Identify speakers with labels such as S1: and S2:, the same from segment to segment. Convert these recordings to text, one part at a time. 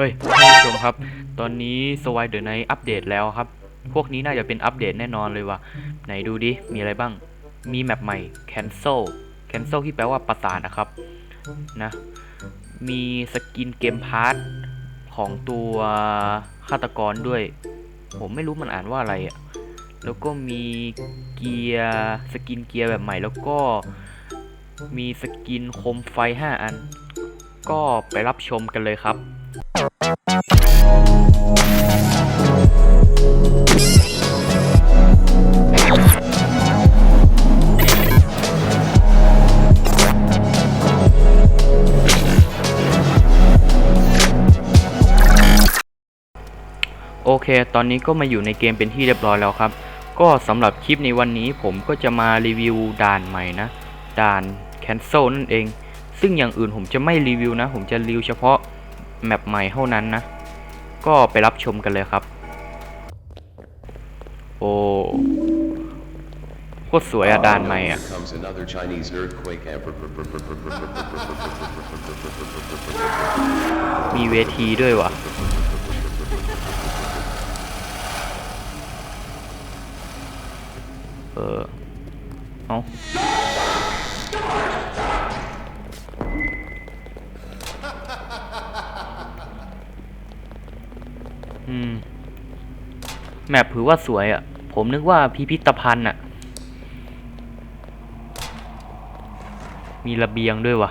S1: เฮ้ยท่านผู้ชมครับ ตอนนี้สวายเดอะไนอัปเดตแล้วครับ พวกนี้น่าจะเป็นอัปเดตแน่นอนเลยว่ะ ไหนดูดิ มีอะไรบ้าง มีแมปใหม่ cancel cancel ที่แปลว่าประสานนะครับ นะ มีสกินเกมพาร์ทของตัวฆาตกรด้วย ผมไม่รู้มันอ่านว่าอะไรอะแล้วก็มีเกียร์สกินเกียร์แบบใหม่ แล้วก็มีสกินคมไฟ 5 อัน ก็ไปรับชมกันเลยครับ โอเค ตอนนี้ก็มาอยู่ในเกมเป็นที่เรียบร้อยแล้วครับ ก็สำหรับคลิปในวันนี้ผมก็จะมารีวิวด่านใหม่นะ ด่าน Cancel นั่นเอง ซึ่งอย่างอื่นผมจะไม่รีวิวนะ ผมจะรีวิวเฉพาะแมปใหม่เท่านั้นนะ ก็ไปรับชมกันเลยครับ โอ้โคตรสวยอะด่านใหม่อะมีเวทีด้วยวะเออเอา อืม แมปถือว่าสวยอะ่ะ ผมนึกว่าพิพิธภัณฑ์อะ มีระเบียงด้วยวะ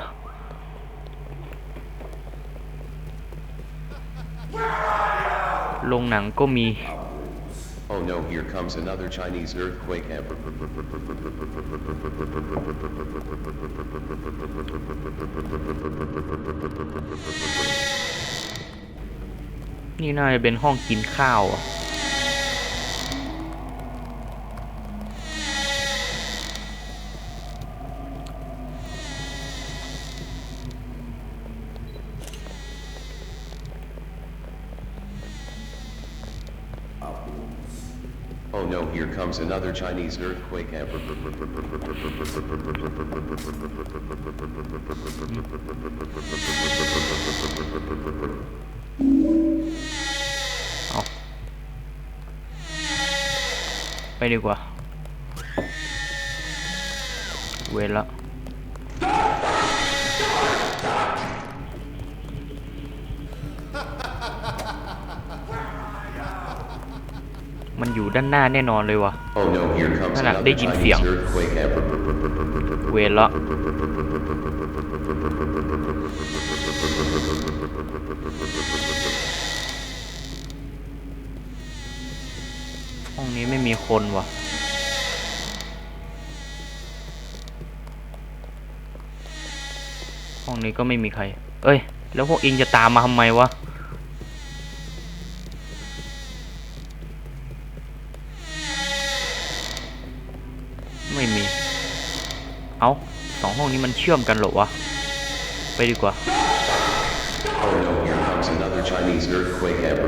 S1: โรงหนังก็มี
S2: Oh no, here comes another Chinese earthquake.
S1: นี่น่าจะเป็นห้องกินข้าวอะ
S2: here comes another Chinese earthquake.
S1: เอา ไปดีกว่า เวรละมันอยู่ด้านหน้าแน่นอนเลยวะ
S2: Oh no, here comes
S1: Wala,
S2: another
S1: ได้ยินเสียง
S2: Chinese earthquake.
S1: เวรละ ห้องนี้ไม่มีคนวะห้องนี้ก็ไม่มีใคร เอ้ย แล้วพวกเองจะตามมาทำไมวะ ไม่มี เอาสองห้องนี้มันเชื่อมกันหรอวะ ไปดีกว่า
S2: Chinese earthquake ever.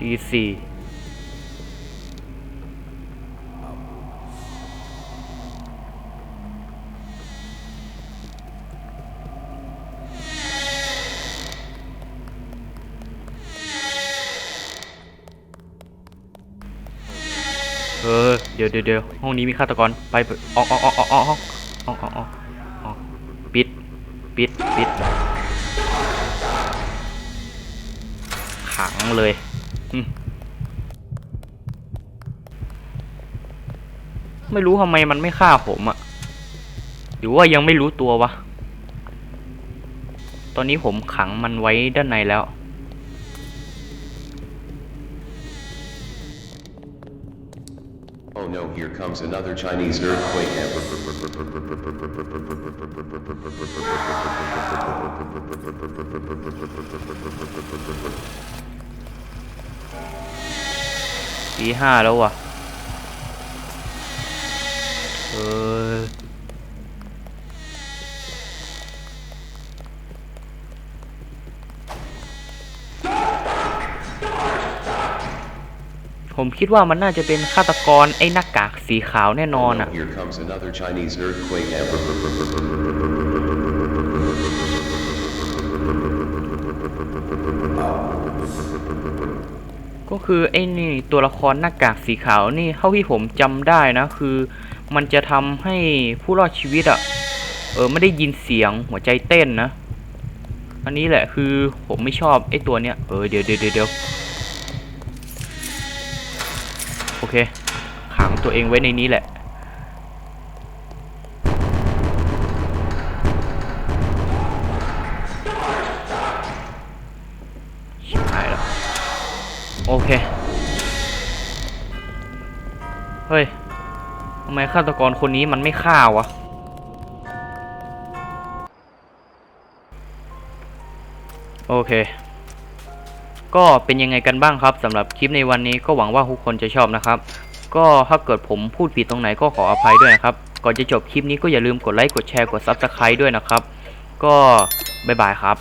S1: ดีสี่เออ เดี๋ยวเดี๋ยวเดี๋ยวห้องนี้มีฆาตกร ไปออกออกออกออกออกออกออกออกออกปิด ปิด ปิด ขังเลย ไม่รู้ทำไมมันไม่ฆ่าผมอะหรือว่ายังไม่รู้ตัววะ ตอนนี้ผมขังมันไว้ด้านในแล้ว
S2: Oh no, here comes another Chinese earthquake.
S1: ตีห้าแล้วว่ะ เออผมคิดว่ามันน่าจะเป็นฆาตกรไอ้หน้ากากสีขาวแน่นอนอะ ก็คือไอ้นี่ตัวละครหน้ากากสีขาวนี่เท่าที่ผมจำได้นะ คือ มันจะทำให้ผู้รอดชีวิตอะ่ะ เออไม่ได้ยินเสียงหัวใจเต้นนะ อันนี้แหละคือผมไม่ชอบไอ้ตัวเนี้ยเออเดี๋ยวเดี๋ยวเดี๋ยวโอเค ขังตัวเองไว้ในนี้แหละ โอเค เฮ้ยทำไมฆาตกรคนนี้มันไม่ฆ่าวะ โอเค ก็เป็นยังไงกันบ้างครับสำหรับคลิปในวันนี้ก็หวังว่าทุกคนจะชอบนะครับ ก็ถ้าเกิดผมพูดผิดตรงไหนก็ขออภัยด้วยนะครับ ก่อนจะจบคลิปนี้ก็อย่าลืมกดไลค์กดแชร์กด Subscribe ด้วยนะครับ ก็บ๊ายบายครับ